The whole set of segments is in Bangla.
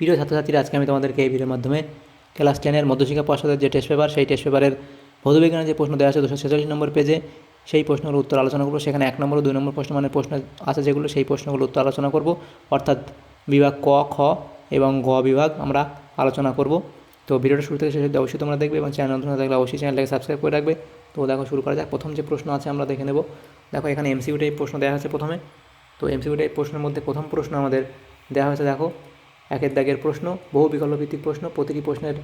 প্রিয় ছাত্রছাত্রীরা, আজকে আমি তোমাদেরকে এই ভিডিওর মাধ্যমে ক্লাস টেনের মধ্যশিক্ষা পর্ষদের যে টেস্ট পেপার সেই টেস্ট পেপারের ভৌতবিজ্ঞানের যে প্রশ্ন দেওয়া আছে দুশো নম্বর পেজে সেই প্রশ্নগুলো উত্তর আলোচনা করব। সেখানে এক নম্বর দুই নম্বর প্রশ্ন মানে প্রশ্ন আছে যেগুলো, সেই প্রশ্নগুলো উত্তর আলোচনা করব। অর্থাৎ বিভাগ ক, খ এবং গ বিভাগ আমরা আলোচনা করব। তো ভিডিওটা শুরু থেকে শেষ অবশ্যই তোমরা দেখবে এবং চ্যানেল নতুন থাকলে অবশ্যই চ্যানেলটাকে সাবস্ক্রাইব করে রাখবে। তো দেখো, শুরু করা যাক। প্রথম যে প্রশ্ন আছে আমরা দেখে নেব। দেখো, এখানে এমসিউ টাইপ প্রশ্ন দেওয়া আছে প্রথমে। তো এমসিউ টাইপ প্রশ্নের মধ্যে প্রথম প্রশ্ন আমাদের দেওয়া হয়েছে, দেখো। একের দাগের প্রশ্ন, বহু বিকল্প ভিত্তিক প্রশ্ন, প্রতিটি প্রশ্নের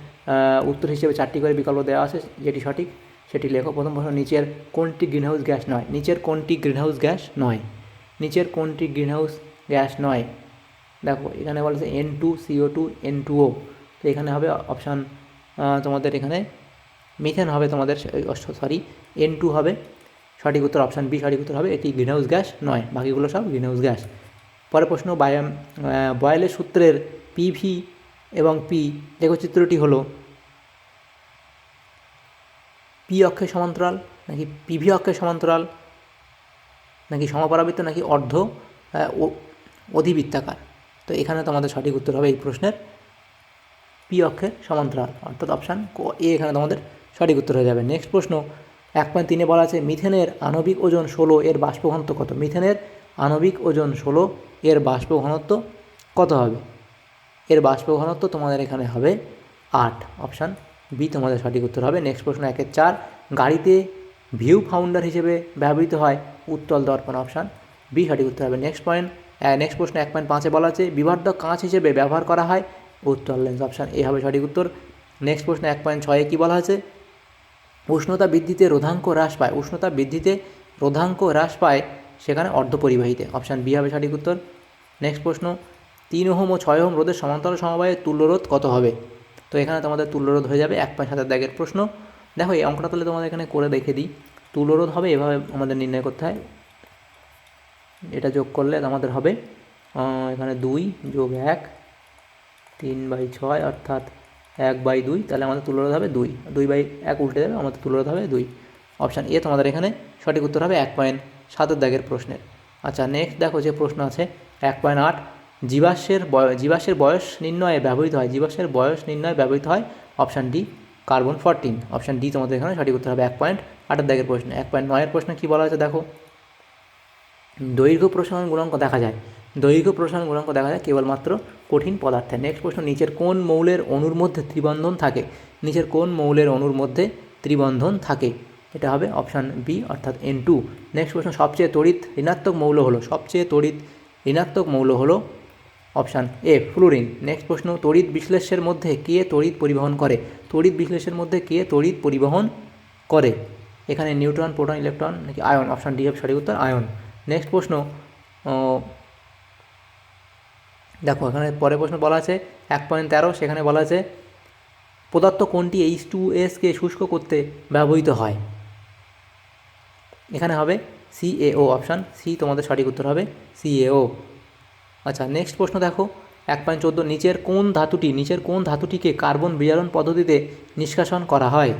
উত্তর হিসেবে চারটি করে বিকল্প দেওয়া আছে, যেটি সঠিক, সেটি লেখো প্রথম প্রশ্ন, নিচের কোনটি গ্রিনহাউস গ্যাস নয়? নিচের কোনটি গ্রিনহাউস গ্যাস নয়? নিচের কোনটি গ্রিনহাউস গ্যাস নয়? দেখো, এখানে বলেছে N two CO two N two O তো এখানে হবে অপশান তোমাদের এখানে মিথেন হবে তোমাদের, সরি এন টু হবে। সঠিক উত্তর অপশান বি সঠিক উত্তর হবে, এটি গ্রিনহাউস গ্যাস নয়, বাকিগুলো সব গ্রিনহাউস গ্যাস। পরের প্রশ্ন, বায়াম বয়েলের সূত্রের পিভি এবং পি লেখচিত্রটি হলো পি অক্ষের সমান্তরাল নাকি পিভি অক্ষের সমান্তরাল নাকি সমপরাবৃত্ত নাকি অর্ধ অধিবৃত্তাকার? তো এখানে তোমাদের সঠিক উত্তর হবে এই প্রশ্নের পি অক্ষের সমান্তরাল, অর্থাৎ অপশান এ এখানে তোমাদের সঠিক উত্তর হয়ে যাবে। নেক্সট প্রশ্ন, এক পয়েন্ট তিনে বলা আছে, মিথেনের আণবিক ওজন ষোলো, এর বাষ্প ঘনত্ব কত? মিথেনের আণবিক ওজন ষোলো এর বাষ্প ঘনত্ব কত হবে? এর বাষ্প ঘনত্ব তোমাদের এখানে হবে আট। অপশান বি তোমাদের সঠিক উত্তর হবে। নেক্সট প্রশ্ন একের চার, গাড়িতে ভিউ ফাউন্ডার হিসেবে ব্যবহৃত হয় উত্তল দর্পণ। অপশান বি সঠিক উত্তর হবে। নেক্সট পয়েন্ট নেক্সট প্রশ্ন এক পয়েন্ট পাঁচে বলা আছে, বিবর্ধক কাঁচ হিসেবে ব্যবহার করা হয় উত্তল লেন্স অপশান এ হবে সঠিক উত্তর। নেক্সট প্রশ্ন এক পয়েন্ট ছয়ে কী বলা আছে? উষ্ণতা বৃদ্ধিতে রোধাঙ্ক হ্রাস পায়। উষ্ণতা বৃদ্ধিতে রোধাঙ্ক হ্রাস পায় সেখানে অর্ধপরিবাহীতে অপশান বি হবে সঠিক উত্তর। নেক্সট প্রশ্ন, তিন ওহম ও ছয় ওহম রোধের সমান্তরাল সমবায়ের তুল্যরোধ কত হবে? তো এখানে তোমাদের তুল্যরোধ হয়ে যাবে এক পয়েন্ট সাতের দাগের প্রশ্ন। দেখো, এই অঙ্কটা তাহলে তোমাদের এখানে করে দেখে দিই। তুল্যরোধ হবে, এভাবে আমাদের নির্ণয় করতে হয়। এটা যোগ করলে আমাদের হবে এখানে দুই যোগ এক, তিন বাই ছয়, অর্থাৎ এক বাই দুই, তাহলে আমাদের তুলরোধ হবে দুই। দুই বাই এক উল্টে যাবে আমাদের তুলরোধ হবে দুই। অপশান এ তোমাদের এখানে সঠিক উত্তর হবে এক পয়েন্ট সাতের দাগের প্রশ্নের। আচ্ছা নেক্সট দেখো যে প্রশ্ন আছে, এক পয়েন্ট আট, জীবাশ্মের জীবাশ্মের বয়স নির্ণয়ে ব্যবহৃত হয়, জীবাশ্মের বয়স নির্ণয়ে ব্যবহৃত হয় option D carbon fourteen option D তোমাদের এখানে সঠিক উত্তর হবে এক পয়েন্ট আটের দাগের প্রশ্ন। এক পয়েন্ট নয়ের প্রশ্ন কী বলা হয়েছে দেখো? দৈর্ঘ্য প্রসারণ গুণাঙ্ক দেখা যায়। দৈর্ঘ্য প্রসারণ গুণাঙ্ক দেখা যায় কেবলমাত্র কঠিন পদার্থে। নেক্সট প্রশ্ন, নিচের কোন মৌলের অণুর মধ্যে ত্রিবন্ধন থাকে? নিচের কোন মৌলের অণুর মধ্যে ত্রিবন্ধন থাকে? এটা হবে অপশান বি অর্থাৎ এন টু নেক্সট প্রশ্ন, সবচেয়ে তড়িৎ ঋণাত্মক মৌল হলো, সবচেয়ে তড়িৎ ঋণাত্মক মৌল হলো অপশান এ ফ্লুরিন নেক্সট প্রশ্ন, তড়িৎ বিশ্লেষের মধ্যে কে তড়িৎ পরিবহন করে? তড়িৎ বিশ্লেষের মধ্যে কে তড়িৎ পরিবহন করে? এখানে নিউট্রন, প্রোটন, ইলেকট্রন, নাকি আয়ন? অপশান ডি হবে সঠিক উত্তর, আয়ন. নেক্সট প্রশ্ন দেখো, এখানে পরের প্রশ্ন বলা আছে, এক পয়েন্ট তেরো, সেখানে বলা আছে, পদার্থ কোনটি এইচ টু এসকে শুষ্ক করতে ব্যবহৃত হয়? এখানে হবে সিএও অপশান সি তোমাদের সঠিক উত্তর হবে সিএও আচ্ছা নেক্সট প্রশ্ন দেখো, এক পয়েন্ট চোদ্দ, নিচের কোন ধাতুটি, নিচের কোন ধাতুটিকে কার্বন বিজারণ পদ্ধতিতে নিষ্কাশন করা হয়?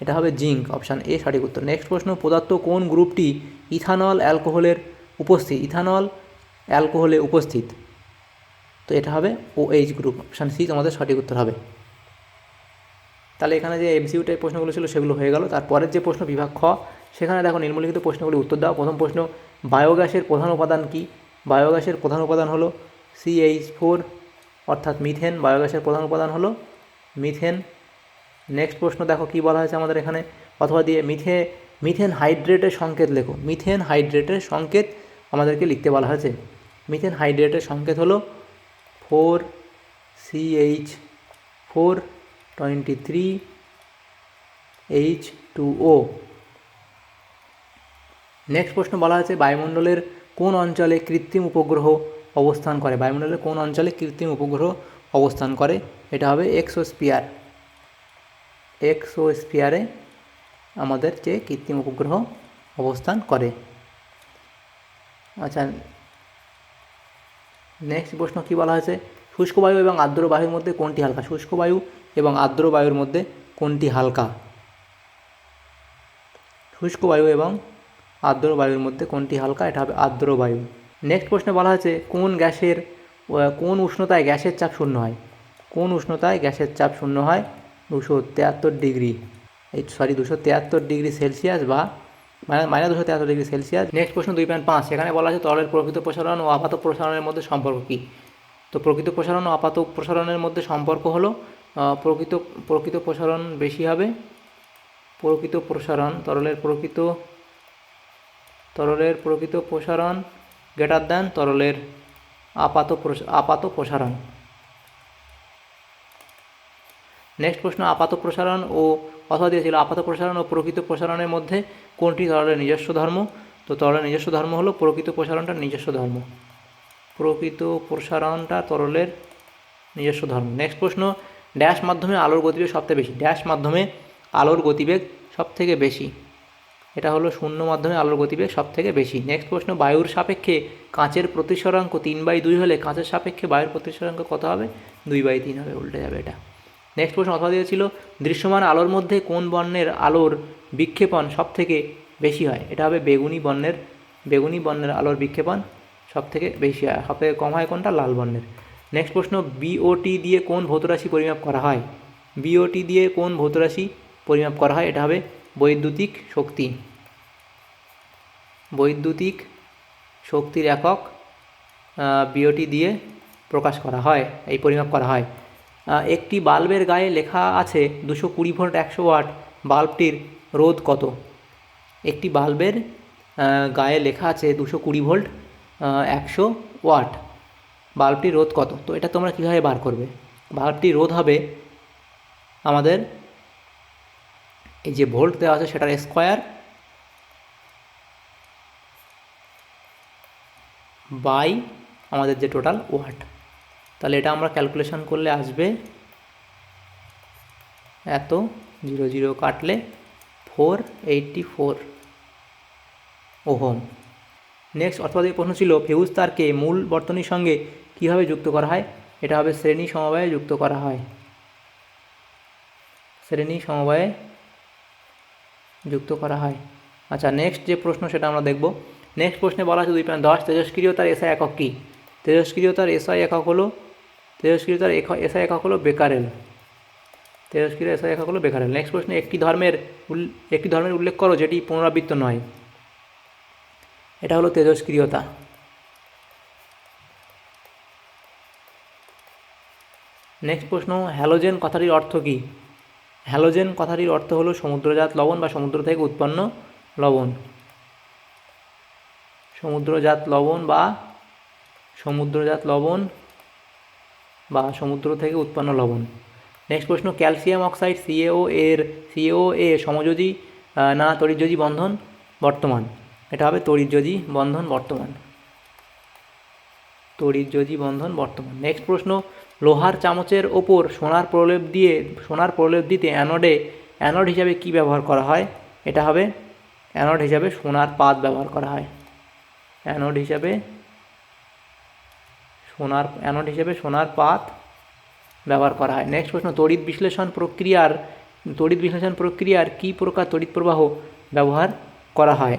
এটা হবে জিঙ্ক অপশান এ সঠিক উত্তর। নেক্সট প্রশ্ন, পদার্থ কোন গ্রুপটি ইথানল অ্যালকোহলের উপস্থিত, ইথানল অ্যালকোহলে উপস্থিত? তো এটা হবে O H group option C তোমাদের সঠিক উত্তর হবে। তাহলে এখানে যে এমসিউ টাইপ প্রশ্নগুলো ছিল সেগুলো হয়ে গেল। তারপরের যে প্রশ্ন বিভাগ খ সেখানে দেখো নিম্নলিখিত প্রশ্নগুলি উত্তর দাও। প্রথম প্রশ্ন, বায়োগ্যাসের প্রধান উপাদান কি? বায়োগ্যাসের প্রধান উপাদান হলো সিএইচ ফোর অর্থাৎ মিথেন বায়োগ্যাসের প্রধান উপাদান হলো মিথেন নেক্সট প্রশ্ন দেখো কি বলা হয়েছে আমাদের এখানে? অথবা দিয়ে মিথে মিথেন হাইড্রেটের সংকেত লেখো। মিথেন হাইড্রেটের সংকেত আমাদেরকে লিখতে বলা হয়েছে। মিথেন হাইড্রেটের সংকেত হলো four CH four twenty three H two O next প্রশ্ন বলা হয়েছে, বায়ুমণ্ডলের কোন অঞ্চলে কৃত্রিম উপগ্রহ অবস্থান করে? বায়ুমণ্ডলের কোন অঞ্চলে কৃত্রিম উপগ্রহ অবস্থান করে? এটা হবে এক্সোস্পিয়ার এক্সোস্পিয়ারে আমাদের যে কৃত্রিম উপগ্রহ অবস্থান করে। আচ্ছা নেক্সট প্রশ্ন কী বলা হয়েছে? শুষ্ক বায়ু এবং আর্দ্র বায়ুর মধ্যে কোনটি হালকা? শুষ্ক বায়ু এবং আর্দ্র বায়ুর মধ্যে কোনটি হালকা? শুষ্ক বায়ু এবং আর্দ্র বায়ুর মধ্যে কোনটি হালকা, এটা হবে আর্দ্র বায়ু। নেক্সট প্রশ্নে বলা হয়েছে, কোন গ্যাসের কোন উষ্ণতায় গ্যাসের চাপ শূন্য হয়? কোন উষ্ণতায় গ্যাসের চাপ শূন্য হয়? দুশো তেয়াত্তর ডিগ্রি। এই সরি দুশো তেয়াত্তর ডিগ্রি সেলসিয়াস বা মাইনাস দুশো তেয়াত্তর ডিগ্রি সেলসিয়াস। নেক্সট প্রশ্ন দুই পয়েন্ট পাঁচ। সেখানে বলা আছে তরলের প্রকৃত প্রসারণ ও আপাত প্রসারণের মধ্যে সম্পর্ক কী? তো প্রকৃত প্রসারণ ও আপাত প্রসারণের মধ্যে সম্পর্ক হলো প্রকৃত প্রকৃত প্রসারণ বেশি হবে। প্রকৃত প্রসারণ, তরলের প্রকৃত তরলের প্রকৃত প্রসারণ গ্রেটার দেন তরলের আপাত আপাত প্রসারণ। নেক্সট প্রশ্ন, আপাত প্রসারণ ও অথবা দিয়েছিল আপাত প্রসারণ ও প্রকৃত প্রসারণের মধ্যে কোনটি তরলের নিজস্ব ধর্ম? তো তরলের নিজস্ব ধর্ম হলো প্রকৃত প্রসারণটা নিজস্ব ধর্ম। প্রকৃত প্রসারণটা তরলের নিজস্ব ধর্ম। নেক্সট প্রশ্ন ড্যাশ মাধ্যমে আলোর গতিবেগ সবথেকে বেশি। ড্যাশ মাধ্যমে আলোর গতিবেগ সবথেকে বেশি। এটা হলো শূন্য মাধ্যমে আলোর গতিবেগ সবথেকে বেশি। নেক্সট প্রশ্ন, বায়ুর সাপেক্ষে কাঁচের প্রতিসরাঙ্ক তিন বাই দুই হলে কাঁচের সাপেক্ষে বায়ুর প্রতিসরাঙ্ক কত হবে? দুই বাই তিন হবে, উল্টে যাবে এটা। নেক্সট প্রশ্ন, অথবা দিয়েছিল দৃশ্যমান আলোর মধ্যে কোন বর্ণের আলোর বিক্ষেপণ সবথেকে বেশি হয়? এটা হবে বেগুনি বর্ণের বেগুনি বর্ণের আলোর বিক্ষেপণ সবথেকে বেশি হয়। সবথেকে কম হয় কোনটা? লাল বর্ণের। নেক্সট প্রশ্ন বিওটি দিয়ে কোন ভৌতরাশি পরিমাপ করা হয়? বিওটি দিয়ে কোন ভৌতরাশি পরিমাপ করা হয়? এটা হবে বৈদ্যুতিক শক্তি। বৈদ্যুতিক শক্তির একক বিওটি দিয়ে প্রকাশ করা হয়, এই পরিমাপ করা হয়। একটি বাল্বের গায়ে লেখা আছে দুশো কুড়ি ভোল্ট একশো ওয়াট বাল্বটির রোধ কত? একটি বাল্বের গায়ে লেখা আছে দুশো কুড়ি ভোল্ট একশো ওয়াট বাল্বটির রোধ কত? তো এটা তোমরা কীভাবে বার করবে? বাল্বটির রোধ হবে আমাদের এই যে ভোল্ট দেওয়া আছে সেটার স্কোয়ার বাই আমাদের যে টোটাল ওয়াট তাহলে এটা আমরা ক্যালকুলেশন করলে আসবে এত জিরো জিরো কাটলে four eighty four ohm. Next অথবা দিয়ে প্রশ্ন ছিল ফিউজ তারকে মূল বর্তনীর সঙ্গে কীভাবে যুক্ত করা হয়? এটা হবে শ্রেণি সমবায়ে যুক্ত করা হয়। শ্রেণি সমবায়ে যুক্ত করা হয়। আচ্ছা নেক্সট যে প্রশ্ন সেটা আমরা দেখব। নেক্সট প্রশ্নে বলা আছে দুই পয়েন্ট দশ। তেজস্ক্রিয়তার এসআই একক কী? তেজস্ক্রিয়তার এসআই একক হলো তেজস্ক্রিয়তার এসআই একক হলো বেকারেল। তেজস্ক্রিয় এসআই একক হলো বেকারেল। নেক্সট প্রশ্নে একটি ধর্মের একটি ধর্মের উল্লেখ করো যেটি পুনরাবৃত্ত নয়। এটা হলো তেজস্ক্রিয়তা। নেক্সট প্রশ্ন হ্যালোজেন কথাটির অর্থ কী? হ্যালোজেন কথাটির অর্থ হলো সমুদ্রজাত লবণ বা সমুদ্র থেকে উৎপন্ন লবণ। সমুদ্রজাত লবণ বা সমুদ্রজাত লবণ বা সমুদ্র থেকে উৎপন্ন লবণ। নেক্সট প্রশ্ন ক্যালসিয়াম অক্সাইড সিএও এর সিএও এ সমযোজী না তরিযোজী বন্ধন বর্তমান? এটা হবে তরিযোজী বন্ধন বর্তমান। তরিযোজী বন্ধন বর্তমান। নেক্সট প্রশ্ন, লোহার চামচের ওপর সোনার প্রলেপ দিয়ে, সোনার প্রলেপ দিতে অ্যানোডে অ্যানোড হিসাবে কি ব্যবহার করা হয়? এটা হবে অ্যানোড হিসাবে সোনার পাত ব্যবহার করা হয়। অ্যানোড হিসাবে সোনার অ্যানোড হিসেবে সোনার পাত ব্যবহার করা হয়। নেক্সট প্রশ্ন, তড়িৎ বিশ্লেষণ প্রক্রিয়ার, তড়িৎ বিশ্লেষণ প্রক্রিয়ার কী প্রকার তড়িৎ প্রবাহ ব্যবহার করা হয়?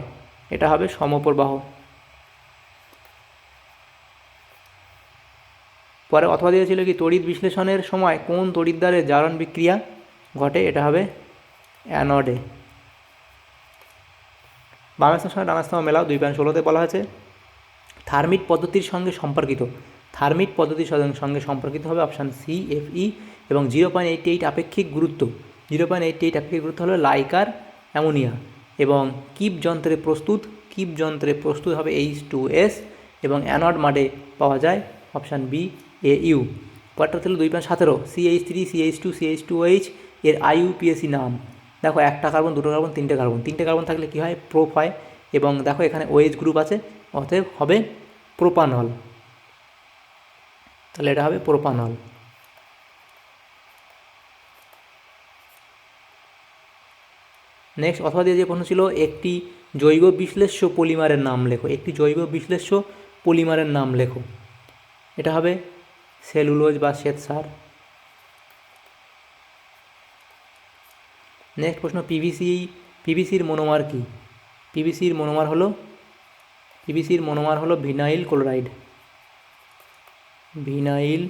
এটা হবে সমপ্রবাহ। পরে অথবা দিয়েছিল কি, তড়িৎ বিশ্লেষণের সময় কোন তড়িৎদ্বারের জারণ বিক্রিয়া ঘটে? এটা হবে অ্যানোডে বামের সঙ্গে ডানার সঙ্গে মেলাও দুই পয়েন্ট ষোলোতে বলা হয়েছে। থার্মিট পদ্ধতির সঙ্গে সম্পর্কিত। থার্মিট পদ্ধতির সঙ্গে- সম্পর্কিত হবে অপশান সি এফ ই এবং জিরো পয়েন্ট এইট এইট আপেক্ষিক গুরুত্ব। জিরো পয়েন্ট এইট এইট আপেক্ষিক গুরুত্ব হলো লাইকার অ্যামোনিয়া এবং কিপ যন্ত্রে প্রস্তুত। কিপ যন্ত্রে প্রস্তুত হবে এইচ টু এস এবং অ্যানড মাডে পাওয়া যায় অপশান বি এ ইউ পরটা ছিল দুই পয়েন্ট সতেরো CH three CH two CH two H এর আইইউপিএসি নাম। দেখো একটা কার্বন দুটো কার্বন তিনটে কার্বন তিনটে কার্বন থাকলে কী হয়? প্রোপ হয় এবং দেখো এখানে ওএইচ গ্রুপ আছে। অতএব হবে প্রোপানল। তাহলে এটা হবে প্রোপানল। নেক্সট অথবা দিয়ে যে প্রশ্ন ছিল, একটি জৈব বিশ্লেষ্য পলিমারের নাম লেখো। একটি জৈব বিশ্লেষ্য পলিমারের নাম লেখো। এটা হবে সেলুলোজ বা শ্বেতসার নেক্সট প্রশ্ন পিভিসি পিভিসির মনোমার কি? পিভিসির মনোমার হলো পিভিসির মনোমার হলো vinyl chloride. Vinyl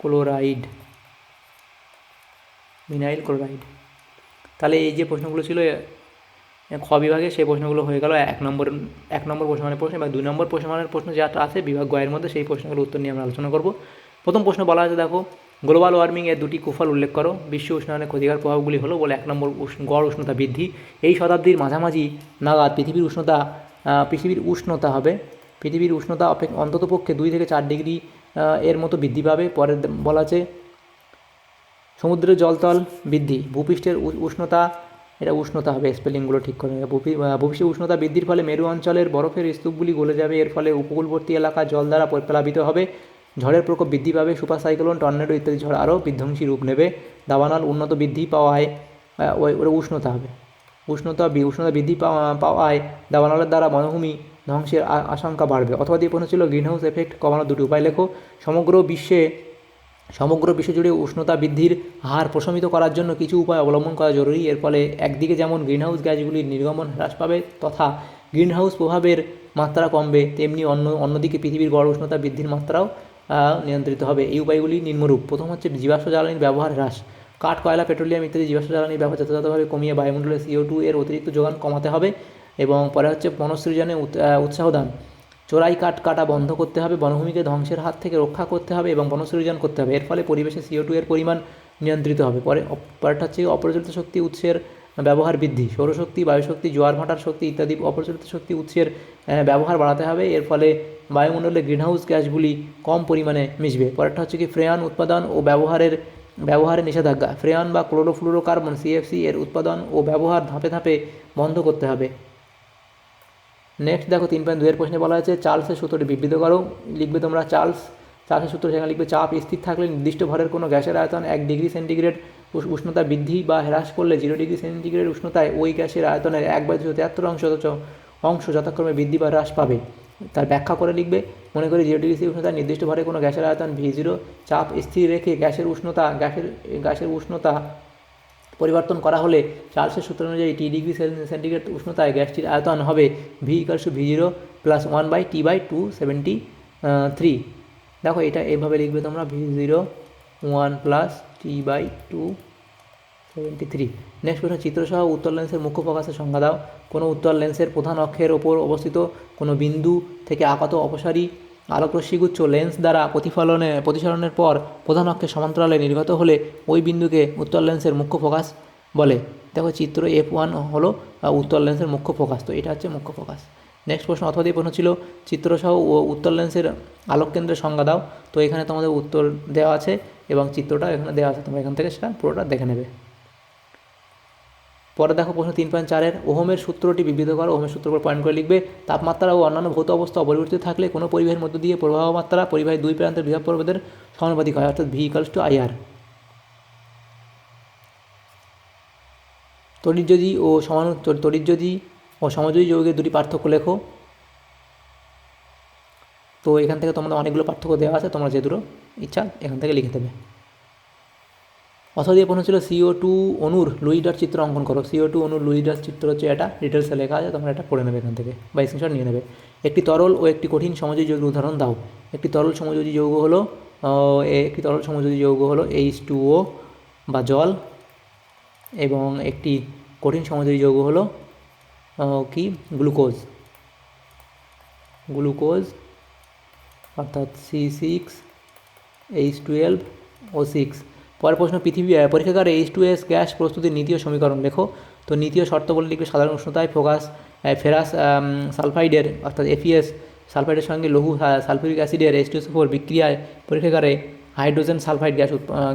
chloride. Vinyl chloride. তাহলে এই যে প্রশ্নগুলো ছিল খ বিভাগে সেই প্রশ্নগুলো হয়ে গেল। এক নম্বর এক নম্বর প্রশ্নমানের প্রশ্ন এবং দুই নম্বর প্রশ্নমানের প্রশ্ন যেটা আছে, বিভাগ গয়ের মধ্যে সেই প্রশ্নগুলোর উত্তর নিয়ে আমরা আলোচনা করব। প্রথম প্রশ্ন বলা আছে, দেখো গ্লোবাল ওয়ার্মিং এর দুটি কুফল উল্লেখ করো। বিশ্ব উষ্ণায়নের ক্ষতিকর প্রভাবগুলি হলো বলে এক নম্বর গড় উষ্ণতা বৃদ্ধি। এই শতাব্দীর মাঝামাঝি নাগাদ পৃথিবীর উষ্ণতা পৃথিবীর উষ্ণতা হবে। পৃথিবীর উষ্ণতা অপেক্ষা অন্ততপক্ষে দুই থেকে চার ডিগ্রি এর মতো বৃদ্ধি পাবে। পরে বলা আছে, সমুদ্রের জলতল বৃদ্ধি। ভূপৃষ্ঠের উষ্ণতা, এটা উষ্ণতা হবে, স্পেলিংগুলো ঠিক করে। ভূপৃষ্ঠের উষ্ণতা বৃদ্ধির ফলে মেরু অঞ্চলের বরফের স্তূপগুলি গলে যাবে। এর ফলে উপকূলবর্তী এলাকা জল দ্বারা প- প্লাবিত হবে। ঝড়ের প্রকোপ বৃদ্ধি পাবে সুপার সাইক্লোন টর্নেডো ইত্যাদি ঝড় আরও বিধ্বংসী রূপ নেবে। দাবানল উন্নত বৃদ্ধি পাওয়ায় ওই ওটা উষ্ণতা হবে। উষ্ণতা উষ্ণতা বৃদ্ধি পাওয়া, পাওয়ায় দাবানলের দ্বারা বনভূমি ধ্বংসের আশঙ্কা বাড়বে। অথবা দিয়ে প্রশ্ন ছিল, গ্রিনহাউস এফেক্ট কমানোর দুটি উপায় লেখো। সমগ্র বিশ্বে, সমগ্র বিশ্বজুড়ে উষ্ণতা বৃদ্ধির হার প্রশমিত করার জন্য কিছু উপায় অবলম্বন করা জরুরি। এর ফলে একদিকে যেমন গ্রিনহাউস গ্যাসগুলির নির্গমন হ্রাস পাবে, তথা গ্রিনহাউস প্রভাবের মাত্রা কমবে, তেমনি অন্য, অন্যদিকে পৃথিবীর গড় উষ্ণতা বৃদ্ধির মাত্রাও নিয়ন্ত্রিত হবে। এই উপায়গুলি নিম্নরূপ। প্রথম হচ্ছে জীবাশ্ম জ্বালানির ব্যবহার হ্রাস। কাঠ, কয়লা, পেট্রোলিয়াম ইত্যাদি জীবাশ্ম জ্বালানির ব্যবহার যথাযথভাবে কমিয়ে বায়ুমণ্ডলে সিও টু এর অতিরিক্ত যোগান কমাতে হবে এবং পরে হচ্ছে বনসৃজনে উৎ- উৎসাহ দান। চোরাই কাঠ কাটা বন্ধ করতে হবে, বনভূমিকে ধ্বংসের হাত থেকে রক্ষা করতে হবে এবং বনসৃজন করতে হবে। এর ফলে পরিবেশে সিও টু এর পরিমাণ নিয়ন্ত্রিত হবে। পরে, পরেরটা হচ্ছে অপ্রচলিত শক্তি উৎসের ব্যবহার বৃদ্ধি। সৌরশক্তি, বায়ুশক্তি, জোয়ার ভাটার শক্তি ইত্যাদি অপ্রচলিত শক্তি উৎসের ব্যবহার বাড়াতে হবে। এর ফলে বায়ুমণ্ডলে গ্রিনহাউস গ্যাসগুলি কম পরিমাণে মিশবে। পরেরটা হচ্ছে কি ফ্রেয়ান উৎপাদন ও ব্যবহারের ব্যবহারে নিষেধাজ্ঞা। ফ্রেয়ান বা ক্লোরোফ্লুরোকার্বন সিএফসি এর উৎপাদন ও ব্যবহার ধাপে ধাপে বন্ধ করতে হবে। নেক্সট দেখো, তিন পয়েন্ট দুয়ের প্রশ্নে বলা হয়েছে, চার্লসের সূত্রটি বিবৃত করো। লিখবে তোমরা, চার্লস, চার্লসের সূত্র সেখানে লিখবে, চাপ স্থির থাকলে নির্দিষ্ট ভরের কোনো গ্যাসের আয়তন এক ডিগ্রি সেন্টিগ্রেড উষ্ণতা বৃদ্ধি বা হ্রাস করলে জিরো ডিগ্রি সেন্টিগ্রেড উষ্ণতায় ওই গ্যাসের আয়তনের এক বাই দুশো তিয়াত্তর অংশ অংশ যথাক্রমে বৃদ্ধি বা হ্রাস পাবে। তার ব্যাখ্যা করে লিখবে, মনে করি জিরো ডিগ্রি উষ্ণতায় নির্দিষ্ট ভরে কোনো গ্যাসের আয়তন ভি জিরো চাপ স্থির রেখে গ্যাসের উষ্ণতা, গ্যাসের গ্যাসের উষ্ণতা পরিবর্তন করা হলে চার্লসের সূত্র অনুযায়ী টি ডিগ্রি সেন্টিগ্রেড উষ্ণতায় গ্যাসটির আয়তন হবে V equals V zero plus one by T by two seventy three দেখো এটা এভাবে লিখবে তোমরা V zero one plus T by two seventy three. Next প্রশ্ন চিত্রসহ উত্তর লেন্সের মুখ্য প্রকাশের সংজ্ঞা দাও। কোনো উত্তর লেন্সের প্রধান অক্ষের ওপর অবস্থিত কোনো বিন্দু থেকে আপাত অপসারী আলোকরশ্মিগুচ্ছ লেন্স দ্বারা প্রতিফলনে, প্রতিসরণের পর প্রধান অক্ষের সমান্তরালে নির্গত হলে ওই বিন্দুকে উত্তর লেন্সের মুখ্য ফোকাস বলে। দেখো, চিত্র এফ ওয়ান হলো উত্তর লেন্সের মুখ্য ফোকাস তো এটা হচ্ছে মুখ্য ফোকাস নেক্সট প্রশ্ন অথবা প্রশ্ন ছিল, চিত্রসহ ও উত্তর লেন্সের আলোক কেন্দ্রের সংজ্ঞা দাও। তো এখানে তোমাদের উত্তর দেওয়া আছে এবং চিত্রটা এখানে দেওয়া আছে। তোমরা এখান থেকে সেটা পুরোটা দেখে নেবে। পরে দেখো প্রশ্ন তিন পয়েন্ট চারের, ওহমের সূত্রটি বিবৃত করো। ওহমের সূত্র উপর পয়েন্ট করে লিখবে, তাপমাত্রা ও অন্যান্য ভৌত অবস্থা অপরিবর্তিত থাকলে কোনো পরিবাহের মধ্য দিয়ে প্রবাহ মাত্রা পরিবাহের দুই প্রান্তের বৃহৎ প্রভেদের সমানুপাতিক হয়, অর্থাৎ ভি ইকালস টু আইআর তড়িৎযোজী ও সমান তড়িৎযোজী ও সমযোজী যৌগের দুটি পার্থক্য লেখো। তো এখান থেকে তোমাদের অনেকগুলো পার্থক্য দেওয়া আছে, তোমরা যে দুটো ইচ্ছা এখান থেকে লিখে দেবে। অথবা দিয়ে প্রশ্ন ছিল সিও টু অনুর লুইডার চিত্র অঙ্কন করো। সিও টু অনুর লুইডার চিত্র হচ্ছে এটা ডিটেলসে লেখা আছে, তোমরা এটা পড়ে নেবে এখান থেকে বা স্ক্রিনশট নিয়ে নেবে। একটি তরল ও একটি কঠিন সমযোজী যৌগের উদাহরণ দাও। একটি তরল সমযোজী যৌগ হলো একটি তরল সমযোজী যৌগ হলো এইচ টু ও বা জল এবং একটি কঠিন সমযোজী যৌগ হলো কি? গ্লুকোজ। গ্লুকোজ, অর্থাৎ C six, H twelve, O six. পরের প্রশ্ন, পৃথিবী পরীক্ষাগারে এইচ টু এস গ্যাস প্রস্তুতির নীতীয় সমীকরণ। লেখো তো নীতীয় শর্ত বলে লিখবে সাধারণ উষ্ণতায় ফোকাস ফেরাস সালফাইডের, অর্থাৎ এফিএস সালফাইডের সঙ্গে লঘু সালফিউরিক অ্যাসিডের এইচ টু এস ফোর বিক্রিয়ায় পরীক্ষাগারে হাইড্রোজেন সালফাইড গ্যাস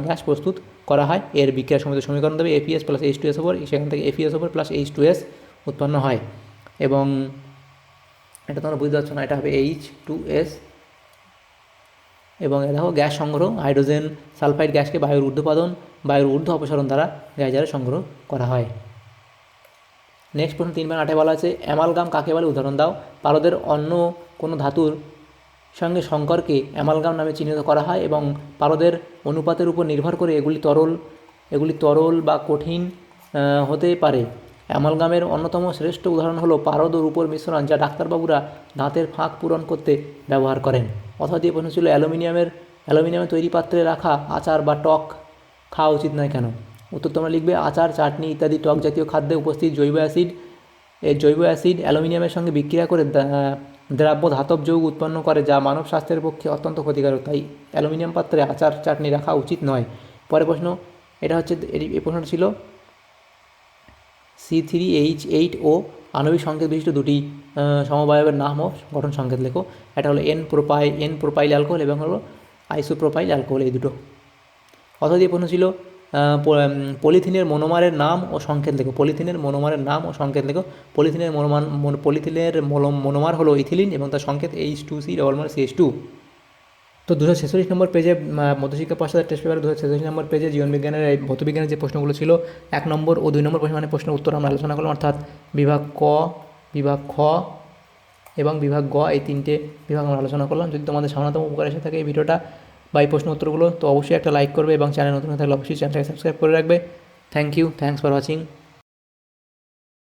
গ্যাস প্রস্তুত করা হয়। এর বিক্রিয়া সমিত সমীকরণ দেবে FES plus H two S ওপর সেখান থেকে এফিএস ওপর প্লাস এইচ টু এস উৎপন্ন হয়। এবং এটা তোমরা বুঝতে পারছ না, এটা হবে এইচ টু এস এবং দেখো, গ্যাস সংগ্রহ, হাইড্রোজেন সালফাইড গ্যাসকে বায়ুর ঊর্ধ্বপাদন, বায়ুর ঊর্ধ্ব অপসারণ দ্বারা গ্যাজারে সংগ্রহ করা হয়। নেক্সট প্রশ্ন তিন আটে বলা আছে, অ্যামালগাম কাকে বলে? উদাহরণ দাও। পারদের অন্য কোনো ধাতুর সঙ্গে সংকরকে অ্যামালগাম নামে চিহ্নিত করা হয় এবং পারদের অনুপাতের উপর নির্ভর করে এগুলি তরল এগুলি তরল বা কঠিন হতে পারে। অ্যামালগামের অন্যতম শ্রেষ্ঠ উদাহরণ হলো পারদ ও রূপোর মিশ্রণ, যা ডাক্তারবাবুরা দাঁতের ফাঁক পূরণ করতে ব্যবহার করেন। অথবা দিয়ে প্রশ্ন ছিল, অ্যালুমিনিয়ামের অ্যালুমিনিয়ামের তৈরি পাত্রে রাখা আচার বা টক খাওয়া উচিত নয় কেন? উত্তর তোমরা লিখবে, আচার, চাটনি ইত্যাদি টক জাতীয় খাদ্যে উপস্থিত জৈব অ্যাসিড এই জৈব অ্যাসিড অ্যালুমিনিয়ামের সঙ্গে বিক্রিয়া করে দ্রাব্য ধাতব যৌগ উৎপন্ন করে, যা মানব স্বাস্থ্যের পক্ষে অত্যন্ত ক্ষতিকারক। তাই অ্যালুমিনিয়াম পাত্রে আচার, চাটনি রাখা উচিত নয়। পরের প্রশ্ন, এটা হচ্ছে এই প্রশ্নটা ছিল C three H eight O আণবিক সংকেত বিশিষ্ট দুটি সমবায়বের নাম ও গঠন সংকেত লেখো। এটা হলো এন প্রোপাই এন প্রোপাইল অ্যালকোহল এবং হলো আইসোপ্রোপাইল অ্যালকোহল এই দুটো। অথবা দিয়ে প্রশ্ন ছিল পলিথিনের মনোমারের নাম ও সংকেত লেখো। পলিথিনের মনোমারের নাম ও সংকেত লেখো। পলিথিনের মনোমান, মনো- পলিথিনের মনো- মনোমার হলো ইথিলিন এবং তার সংকেত এইচ টু সি ডবল মার সিএস টু তো দুশো ছেচল্লিশ নম্বর পেজে মধ্যশিক্ষা পর্ষদের টেস্ট পেপারে দুশো ছেচল্লিশ নম্বর পেজে জীবনবিজ্ঞানের এই ভৌতবিজ্ঞানের যে প্রশ্নগুলো ছিল, এক নম্বর ও দুই নম্বর প্রশ্ন মানে প্রশ্নের উত্তর আমরা আলোচনা করলাম, অর্থাৎ বিভাগ ক, বিভাগ খ এবং বিভাগ গ এই তিনটে বিভাগ আমরা আলোচনা করলাম। যদি তোমাদের সামান্যতম উপকার এসে থাকে এই ভিডিওটা বা এই প্রশ্ন উত্তরগুলো, তো অবশ্যই একটা লাইক করবে এবং চ্যানেল নতুন থাকলে অবশ্যই চ্যানেলটাকে সাবস্ক্রাইব করে রাখবে। Thank you thanks for watching